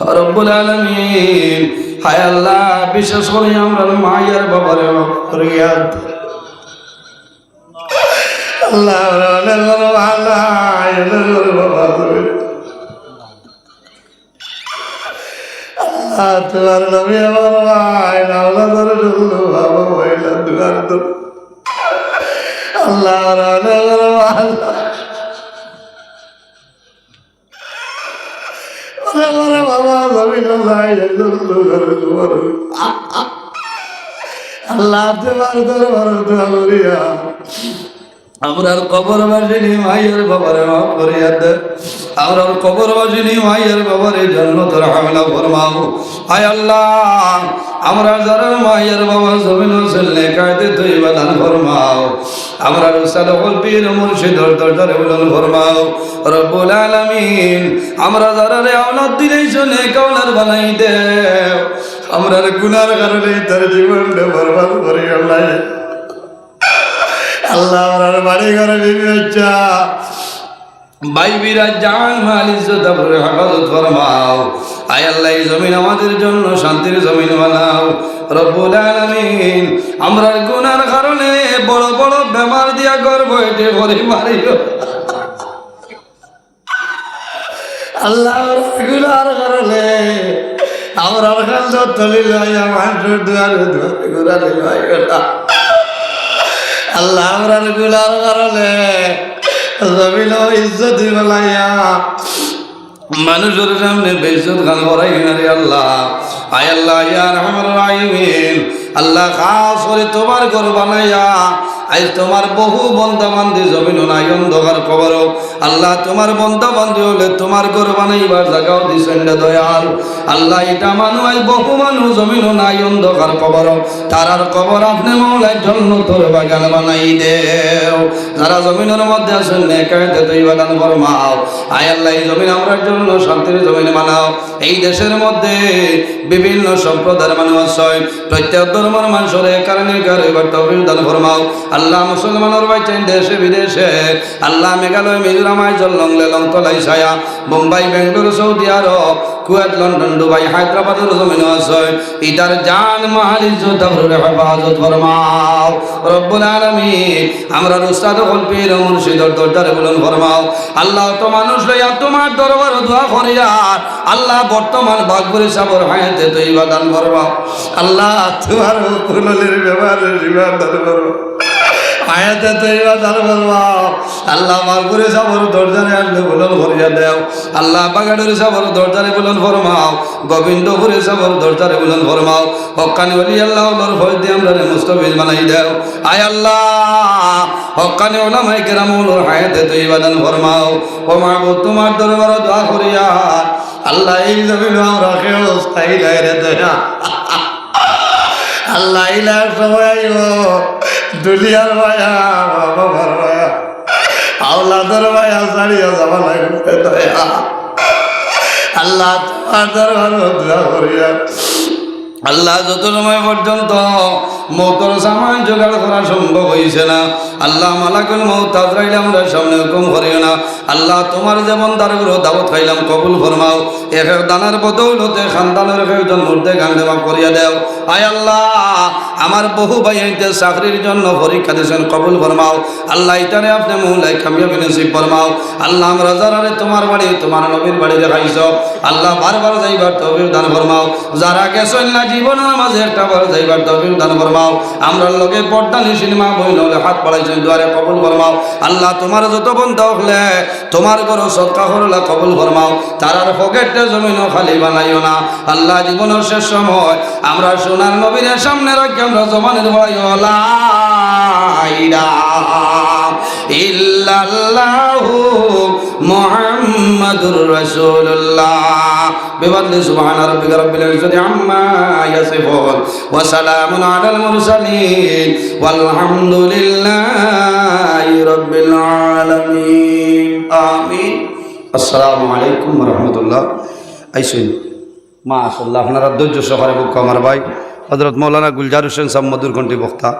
রব্বুল আলামিন হায় আল্লাহ বিশেষ করে আমরা মায়ের বাবারে আল্লাহ। আল্লাহ তোমার নবী আমার বড় বাবা নবী নাই আল্লাহ তোমার দরবার দোয়া করিয়া আমরার কবর বাসিনী মাইয়ের বাবারে মাফ করিয়া দে আমরার কবর বাসিনী মাইয়ের বাবারে জন্নতর হামলা ফরমাও। হায় আল্লাহ, আমরা যারা মাইয়ের বাবা জমিন হোসেন লেখাইতে তুই বাদান ফরমাও। আমরা রসাল পীর মুর্শিদর দরজারে বলন ফরমাও। রব্বুল আলামিন, আমরা যারা রে আওলাদ বানাই দে গুনার কারণে তার জীবনটা বরবাদ আল্লাহ জান জমিন আমাদের জন্য শান্তির জমিন বানাও। রব্বুল গুনার কারণে বড় বড় বেমার দিয়া গর্ব এটে ভরে মারিও আল্লাহ গুনার কারণে লইয়া আল্লাহ আমরারগুলার কারণে জমিন ইজ্জত বলাইয়া মানুষের সামনে বেজত গান করাই না রে আল্লাহ। আয় আল্লাহ ইয়ার আমার রাইমিন আল্লাহ খাস করে তোমার ঘর বানাইয়া আজ তোমার বহু বন্ধা বান্ধি জমিন নাই অন্ধকার খবর আল্লাহ তোমার বন্ধা বান্ধি হলে তোমার ঘর বানাইবার জায়গাও দিছেন দয়াল। আল্লাহ এটা মানুষ আজ বহু মানুষ জমিন নাই অন্ধকার খবর তারার খবর আপনি মৌলাই জন্য তোর বাগান বানাই দেও। যারা জমিনের মধ্যে আছেন, নেকায়তে তুই বাগান ফরমাও। আয় আল্লাহ, এই জমিন আমরা জন্য শান্তির জমিন বানাও। এই দেশের মধ্যে বিভিন্ন সম্প্রদায়ের মানুষ আছে প্রত্যেক ধর্মের মানুষের কারণে কারও এবার তহবিল দান ফরমাও। আল্লাহ মুসলমানের বাইচেন দেশে বিদেশে, আল্লাহ মেঘালয়, মিজোরাম, আইজল, লেলং তলাই ছায়া Mumbai, Bengaluru, Saudi Arab, Kuwait, London, Dubai, হায়দ্রাবাদের জমিন আছে। ইটার জান মাল ইজ্জত, আবরুর হেফাজত ফরমাও। রব্বুল আলামিন, আমরা উস্তাদ কল্পীর মুর্শিদর দরজারে বলুন ফরমাও। আল্লাহ তো মানুষ লইয়া তোমার দরবার দোয়া করিয়া আল্লাহ বর্তমান বাগবরি সাবর হায়াতে তো ইবাদান ফরমাও। আল্লাহ তোমার কুললের ব্যবহারে রিবার দান করো আয়াতে তো এবার দান করবাও আল্লাহ মালপুরে সাবর দরজারে আসলে বলন ভরিয়া দেও। আল্লাহ বাগানের সাবর দরজারে বলন ফরমাও, গোবিন্দপুরে সাবর দরজারে বলন ফরমাও। হকানি বলি আল্লাহ ওলর ভয় দিয়ে আমরা মুস্তফিজ বানাই দেও। আয় আল্লাহ, হকানি ওলামাই কেরাম ওলর হায়াতে তো ইবাদান ফরমাও। ও মাহবুব, তোমার দরবার দোয়া করিয়া আল্লাহ এই জমিন আমরা কেউ স্থায়ী গায়ে দেয়া। আল্লাহ ইলার সময় দুলিয়ার মায়া বাবার মায়া। আওলাদের মায়া ছাড়িয়া যাবা লাগবে আল্লাহ তোমার দরবার আল্লাহ যত সময় পর্যন্ত মৌতর সামান জোগাড় করা সম্ভব হয়েছে না। আল্লাহ মালাকুল মৌ তাজরাইলে আমরা সামনে হুকুম করিও না। আল্লাহ তোমার যেমন দারগুলো দাবত খাইলাম কবুল ফরমাও। এক দানার বদৌলতে খানদানের একজন মধ্যে গান্ধে মাফ করিয়া দেও। আয় আল্লাহ, আমার বহু ভাই আইতে চাকরির জন্য পরীক্ষা দিয়েছেন, কবুল ফরমাও। আল্লাহ ইতারে আপনি মৌলাই কামিয়াবি নসিব ফরমাও। আল্লাহ আমরা যারা তোমার বাড়ি, তোমার নবীর বাড়ি দেখাইছ আল্লাহ বারবার যাইবার তবির দান ফরমাও। যারা গেছেন না জীবনের মাঝে একটা বার যাইবার তবির দান ফরমাও। আমরা লোকে পর্দা সিনেমা বই নলে হাত বাড়াইছেন, দুয়ারে কবুল ফরমাও। আল্লাহ তোমার যত বন্ধ হলে তোমার ঘর সৎকা করলে কবুল ফরমাও। তারার পকেটে জমিন খালি বানাইও না। আল্লাহ জীবনের শেষ সময়, আমরা সোনার নবীর সামনে রাখি, আমরা জমানের ভাই ইল্লাল্লাহু মুহাম্মাদুর রাসূলুল্লাহ। বিফadli সুবহান রাব্বিকা রাব্বিল ইজ্জাতি আম্মা ইয়াসিফুন। ওয়া সালামুন আলাল মুরসালিন। ওয়ালহামদুলিল্লাহি রাব্বিল আলামিন। আমিন। আসসালামু আলাইকুম রহমতুল্লাহ। আইসুন। মা আসল্লাহ আপনারা ধৈর্য সহকারে বুক আমার ভাই হজরত মৌলানা গুলজার হোসেন সাম্মদুর ঘণ্টি বক্তা।